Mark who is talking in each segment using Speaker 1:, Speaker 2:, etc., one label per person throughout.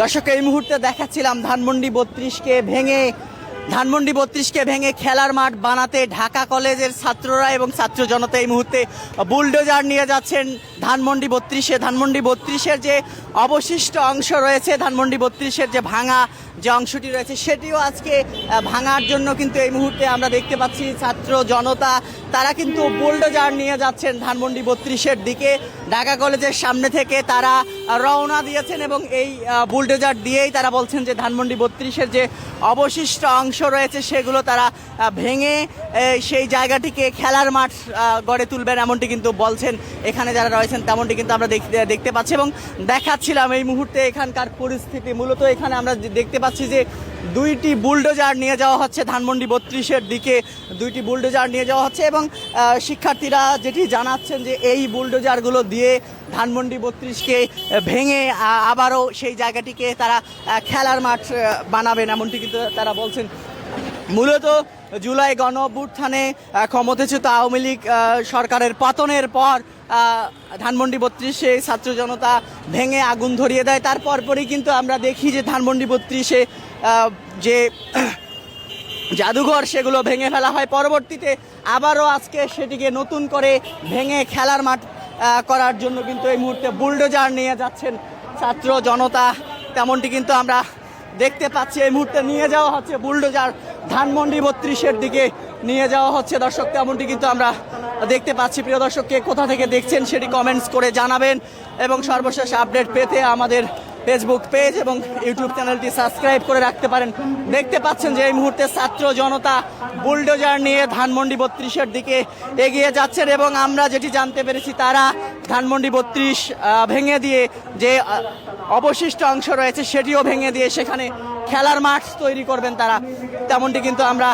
Speaker 1: দর্শক, এই মুহূর্তে দেখাচ্ছিলাম ধানমন্ডি বত্রিশকে ভেঙে, ধানমন্ডি বত্রিশকে ভেঙে খেলার মাঠ বানাতে ঢাকা কলেজের ছাত্ররা এবং ছাত্র জনতা এই মুহূর্তে বুলডোজার নিয়ে যাচ্ছেন ধানমন্ডি বত্রিশে। ধানমন্ডি বত্রিশের যে অবশিষ্ট অংশ রয়েছে, ধানমন্ডি বত্রিশের যে ভাঙা যে অংশটি রয়েছে, সেটিও আজকে ভাঙার জন্য কিন্তু এই মুহূর্তে আমরা দেখতে পাচ্ছি ছাত্র জনতা। তারা কিন্তু বুলডোজার নিয়ে যাচ্ছেন ধানমন্ডি বত্রিশের দিকে। ঢাকা কলেজের সামনে থেকে তারা রওনা দিয়েছেন এবং এই বুলডোজার দিয়েই তারা বলছেন যে ধানমন্ডি বত্রিশের যে অবশিষ্ট অংশ রয়েছে সেগুলো তারা ভেঙে সেই জায়গাটিকে খেলার মাঠ গড়ে তুলবেন এমনটি কিন্তু বলছেন। এখানে যারা রয়েছেন তেমনটি কিন্তু আমরা দেখতে পাচ্ছি এবং দেখাচ্ছিলাম এই মুহূর্তে এখানকার পরিস্থিতি। মূলত এখানে আমরা দেখতে পাচ্ছি যে দুইটি বুলডোজার নিয়ে যাওয়া হচ্ছে ধানমন্ডি বত্রিশের দিকে। দুইটি বুলডোজার নিয়ে যাওয়া হচ্ছে এবং শিক্ষার্থীরা যেটি জানাচ্ছেন যে এই বুলডোজারগুলো দিয়ে ধানমন্ডি বত্রিশকে ভেঙে আবারও সেই জায়গাটিকে তারা খেলার মাঠ বানাবেন এমনটি কিন্তু তারা বলছেন। মূলত জুলাই গণ অভ্যুত্থানে ক্ষমতাচ্যুত আওয়ামী লীগ সরকারের পতনের পর ধানমন্ডি বত্রিশে ছাত্র জনতা ভেঙে আগুন ধরিয়ে দেয়। তারপর পরই কিন্তু আমরা দেখি যে ধানমন্ডি বত্রিশে যে জাদুঘর সেগুলো ভেঙে ফেলা হয়। পরবর্তীতে আবারও আজকে সেটিকে নতুন করে ভেঙে খেলার মাঠ করার জন্য কিন্তু এই মুহূর্তে বুলডোজার নিয়ে যাচ্ছেন ছাত্র জনতা। তেমনটি কিন্তু আমরা দেখতে পাচ্ছি, এই মুহূর্তে নিয়ে যাওয়া হচ্ছে বুলডোজার। ধানমন্ডি বত্রিশের দিকে নিয়ে যাওয়া হচ্ছে দর্শক, তেমনটি কিন্তু আমরা দেখতে পাচ্ছি। প্রিয় দর্শককে কোথা থেকে দেখছেন সেটি কমেন্টস করে জানাবেন এবং সর্বশেষ আপডেট পেতে আমাদের ফেসবুক পেজ এবং ইউটিউব চ্যানেলটি সাবস্ক্রাইব করে রাখতে পারেন। দেখতে পাচ্ছেন যে এই মুহূর্তে ছাত্র জনতা বুলডোজার নিয়ে ধানমন্ডি বত্রিশের দিকে এগিয়ে যাচ্ছেন এবং আমরা যেটি জানতে পেরেছি, তারা ধানমন্ডি বত্রিশ ভেঙে দিয়ে যে অবশিষ্ট অংশ রয়েছে, সেটিও ভেঙে দিয়ে সেখানে খেলার মাঠ তৈরি করবেন তারা। তেমনটি কিন্তু আমরা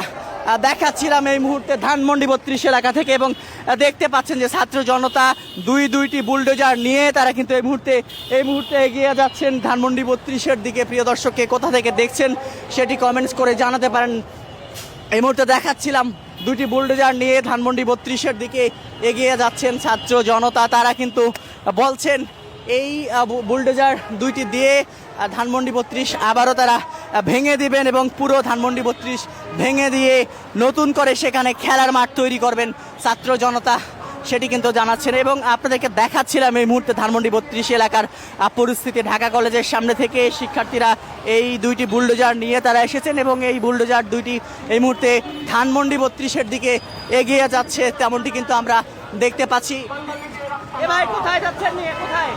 Speaker 1: দেখাচ্ছিলাম এই মুহূর্তে ধানমন্ডি বত্রিশ এলাকা থেকে এবং দেখতে পাচ্ছেন যে ছাত্র জনতা দুই দুইটি বুলডোজার নিয়ে তারা কিন্তু এই মুহূর্তে এই মুহূর্তে এগিয়ে যাচ্ছেন ধানমন্ডি বত্রিশের দিকে। প্রিয় দর্শককে কোথা থেকে দেখছেন সেটি কমেন্টস করে জানাতে পারেন। এই মুহূর্তে দেখাচ্ছিলাম দুটি বুলডোজার নিয়ে ধানমন্ডি বত্রিশের দিকে এগিয়ে যাচ্ছেন ছাত্র জনতা। তারা কিন্তু বলছেন এই বুলডোজার দুইটি দিয়ে ধানমন্ডি বত্রিশ আবারও তারা ভেঙে দিবেন এবং পুরো ধানমন্ডি বত্রিশ ভেঙে দিয়ে নতুন করে সেখানে খেলার মাঠ তৈরি করবেন ছাত্র জনতা, সেটি কিন্তু জানাচ্ছেন। এবং আপনাদেরকে দেখাচ্ছিলাম এই মুহূর্তে ধানমন্ডি বত্রিশ এলাকার পরিস্থিতি ঢাকা কলেজের সামনে থেকে শিক্ষার্থীরা এই দুইটি বুলডোজার নিয়ে তারা এসেছেন এবং এই বুলডোজার দুইটি এই মুহূর্তে ধানমন্ডি বত্রিশের দিকে এগিয়ে যাচ্ছে, তেমনটি কিন্তু আমরা দেখতে পাচ্ছি। এ কোথায় যাচ্ছেন নিয়ে? কোথায়?